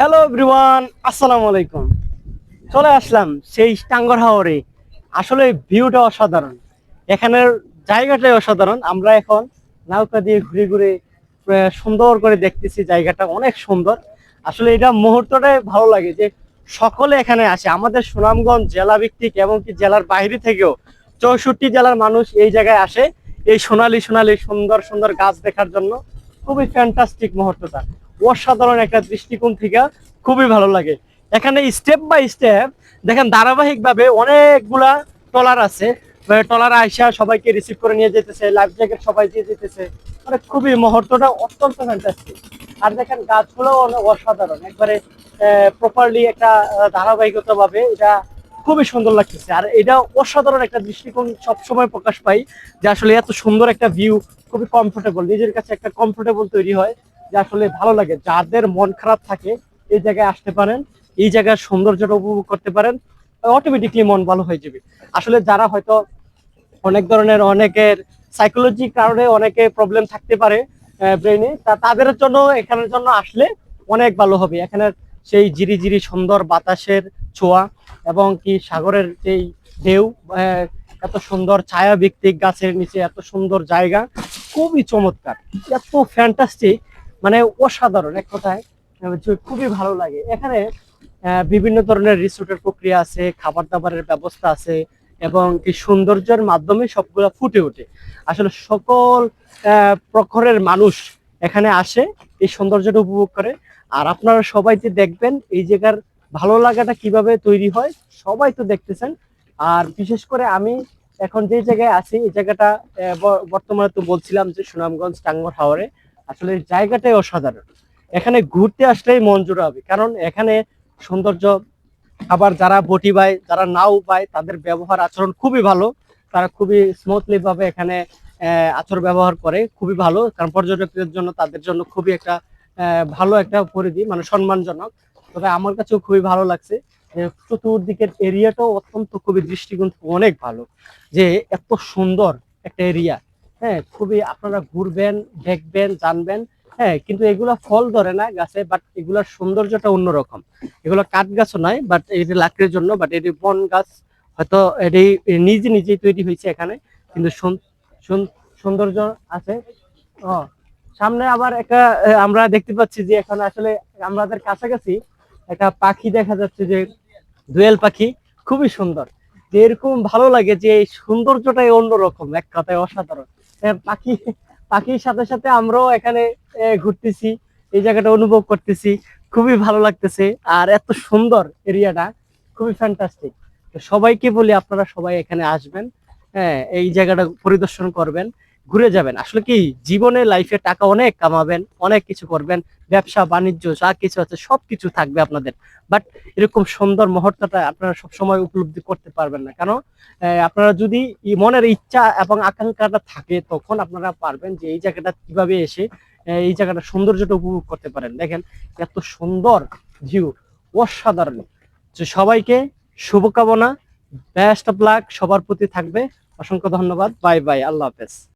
Hello everyone আসসালামু আলাইকুম চলে আসলাম সেই টাঙ্গর হাওরে। আসলে ভিউটা অসাধারণ। এখানের জায়গাটাই অসাধারণ। আমরা এখন নৌকা দিয়ে ঘুরে ঘুরে সুন্দর করে দেখতেছি জায়গাটা। অনেক সুন্দর। আসলে এটা মুহূর্তটাই ভালো লাগে যে সকলে এখানে আসে। আমাদের সুনামগঞ্জ জেলা ভিত্তিক এবং কি জেলার বাইরে থেকেও চৌষট্টি জেলার মানুষ এই জায়গায় আসে। এই সোনালী সোনালী সুন্দর সুন্দর গাছ দেখার জন্য। খুবই ফ্যান্টাস্টিক মুহূর্তটা। অসাধারণ একটা দৃষ্টিকোণ থেকে খুবই ভালো লাগে। এখানে স্টেপ বাই স্টেপ দেখেন ধারাবাহিকভাবে অনেকগুলা ট্রলার আছে। ট্রলার আইসা সবাইকে রিসিভ করে নিয়ে যেতেছে লাইফ জ্যাকেট সবাই দিয়ে যেতেছে মানে খুবই মুহূর্তটা অত্যন্ত ফ্যান্টাস্টিক আর দেখেন গাছগুলো অনেক অসাধারণ। একবারে প্রপারলি একটা আহ, ধারাবাহিকতা ভাবে এটা খুবই সুন্দর লাগতেছে। আর এটা অসাধারণ একটা দৃষ্টিকোণ সবসময় প্রকাশ পাই যে আসলে এত সুন্দর একটা ভিউ খুবই কমফোর্টেবল নিজের কাছে একটা কমফোর্টেবল তৈরি হয়। যে আসলে ভালো লাগে। যাদের মন খারাপ থাকে, এই জায়গায় আসতে পারেন। এই জায়গার সৌন্দর্যটা উপভোগ করতে পারেন। অটোমেটিকলি মন ভালো হয়ে যাবে। আসলে যারা হয়তো অনেক ধরনের অনেকের সাইকোলজি কারণে অনেকে প্রবলেম থাকতে পারে ব্রেনে তা তাদের জন্য, এখানের জন্য আসলে অনেক ভালো হবে। এখানের সেই জিরি জিরি সুন্দর বাতাসের ছোঁয়া এবং কি সাগরের যেই ঢেউ এত সুন্দর ছায়া ভিত্তিক গাছের নিচে এত সুন্দর জায়গা, খুবই চমৎকার। এত ফ্যান্টাস্টিক মানে অসাধারণ, এক কথায় খুবই ভালো লাগে। এখানে বিভিন্ন ধরনের রিসোর্টের প্রক্রিয়া আছে খাবার দাবারের ব্যবস্থা আছে, এবং এই সৌন্দর্যের মাধ্যমে সবগুলা ফুটে ওঠে। আসলে সকল প্রখরের মানুষ এখানে আসে, এই সৌন্দর্যটা উপভোগ করে। আর আপনারা সবাই যে দেখবেন, এই জায়গার ভালো লাগাটা কীভাবে তৈরি হয়, সবাই তো দেখতেছেন। আর বিশেষ করে আমি এখন যে জায়গায় আছি, এই জায়গাটা বর্তমানে তো বলছিলাম যে সুনামগঞ্জ টাঙ্গর হাওরে। আসলে জায়গাটাই অসাধারণ। এখানে ঘুরতে আসলেই মন হবে। কারণ এখানে সৌন্দর্য, আবার যারা বটি পায় যারা নাও পায় তাদের ব্যবহার, আচরণ খুবই ভালো। তারা খুবই স্মুথলি ভাবে এখানে আচর ব্যবহার করে, খুবই ভালো। কারণ পর্যটকদের জন্য, তাদের জন্য খুবই একটা ভালো একটা পরিধি মানে সম্মানজনক। তবে আমার কাছেও খুবই ভালো লাগছে চতুর্দিকের এরিয়াটাও অত্যন্ত খুবই দৃষ্টিকোণ অনেক ভালো। যে এত সুন্দর একটা এরিয়া হ্যাঁ খুবই আপনারা ঘুরবেন, দেখবেন, জানবেন হ্যাঁ কিন্তু এগুলা ফল ধরে না গাছে বাট এগুলার সৌন্দর্যটা অন্যরকম। এগুলো কাঠ গাছও নয় বাট এটি লাকড়ির জন্য বাট এটি বন গাছ, হয়তো এটি নিজে নিজেই তৈরি হয়েছে এখানে, কিন্তু সুন- সুন- সৌন্দর্য আছে। ও, সামনে আবার একটা আমরা দেখতে পাচ্ছি যে এখন আসলে আমাদের কাছাকাছি একটা পাখি দেখা যাচ্ছে যে, দোয়েল পাখি, খুবই সুন্দর। যে এরকম ভালো লাগে যে এই সৌন্দর্যটাই অন্যরকম, এক কথায় অসাধারণ। পাখি, পাখির সাথে সাথে আমরাও এখানে ঘুরতেছি, এই জায়গাটা অনুভব করতেছি। খুবই ভালো লাগতেছে আর এত সুন্দর এরিয়াটা, খুবই ফ্যান্টাস্টিক তো সবাইকে বলি আপনারা সবাই এখানে আসবেন হ্যাঁ এই জায়গাটা পরিদর্শন করবেন। ঘুরে যাবেন। আসলে কি, জীবনে লাইফে টাকা অনেক কামাবেন, অনেক কিছু করবেন, ব্যবসা, বাণিজ্য, যা কিছু আছে সবকিছু থাকবে আপনাদের। বাট এরকম সুন্দর মুহূর্তটা আপনারা সবসময় উপলব্ধি করতে পারবেন না। কেন? আপনারা যদি মনের ইচ্ছা এবং আকাঙ্ক্ষাটা থাকে, তখন আপনারা পারবেন যে এই জায়গাটা কীভাবে এসে এই জায়গাটা সৌন্দর্যটা উপভোগ করতে পারেন। দেখেন, এত সুন্দর ভিউ অসাধারণ। যে সবাইকে শুভকামনা বেস্ট অফ লাক সবার প্রতি থাকবে। অসংখ্য ধন্যবাদ। বাই বাই আল্লাহ হাফেজ।